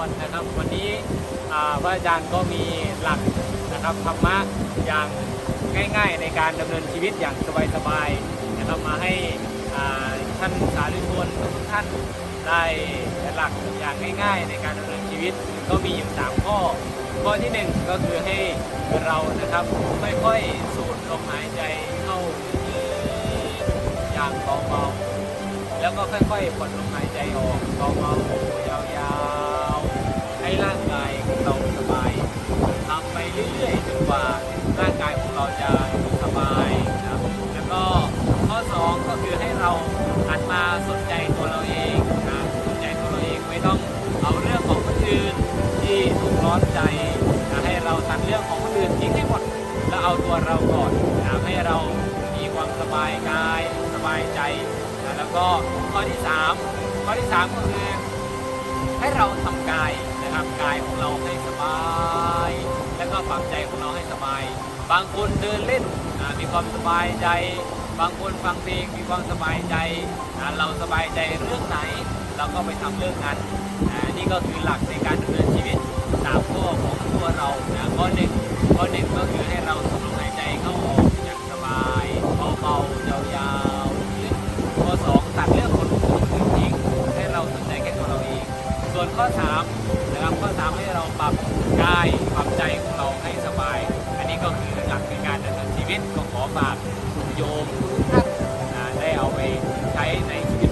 วันนี้พระอาจารย์ก็มีหลักนะครับธรรมะอย่างง่ายๆในการดำเนินชีวิตอย่างสบายๆนะครับมาให้ท่านสาธุชนทุกท่านได้หลักอย่างง่าย ๆ ในการดำเนินชีวิตก็มีอยู่สามข้อ ข้อที่หนึ่งก็คือให้เรานะครับค่อยๆสูดลมหายใจเข้าอย่างเบาๆแล้วก็ค่อยๆผ่อนลมหายใจออกเบาๆยาวๆ ให้ร่างกายของเราสบายทำไปเรื่อยๆจนกว่าร่างกายของเราจะสบายนะครับแล้วก็ข้อสองก็คือให้เราหันมาสนใจตัวเราเองนะสนใจตัวเราเองไม่ต้องเอาเรื่องของคนอื่นที่ทุกร้อนใจนะให้เราตัดเรื่องของคนอื่นทิ้งให้หมดแล้วเอาตัวเราก่อนนะให้เรามีความสบายกายสบายใจนะแล้วก็ข้อที่สามข้อที่สามก็คือให้เราทำกาย นะครับกายของเราให้สบาย แล้วก็ฟังใจของเราให้สบาย บางคนเดินเล่นมีความสบายใจ บางคนฟังเพลงมีความสบายใจ เราสบายใจเรื่องไหน เราก็ไปทำเรื่องนั้นนี่ก็คือหลักในการดำเนินชีวิตสามข้อของตัวเรานะข้อหนึ่งข้อหนึ่งก็คือให้เราสูดลมหายใจเข้าออกอย่างสบายเบาๆยาวๆข้อสองตัดเรื่องคนอื่นทิ้งให้เราสนใจแค่ตัวเราเอง ส่วนข้อ3 นะครับก็ทำให้เราปรับกายปรับใจของเราให้สบาย อันนี้ก็คือหลักในการดำเนินชีวิตก็ขอฝากโยมทุกท่านได้เอาไปใช้ในชีวิต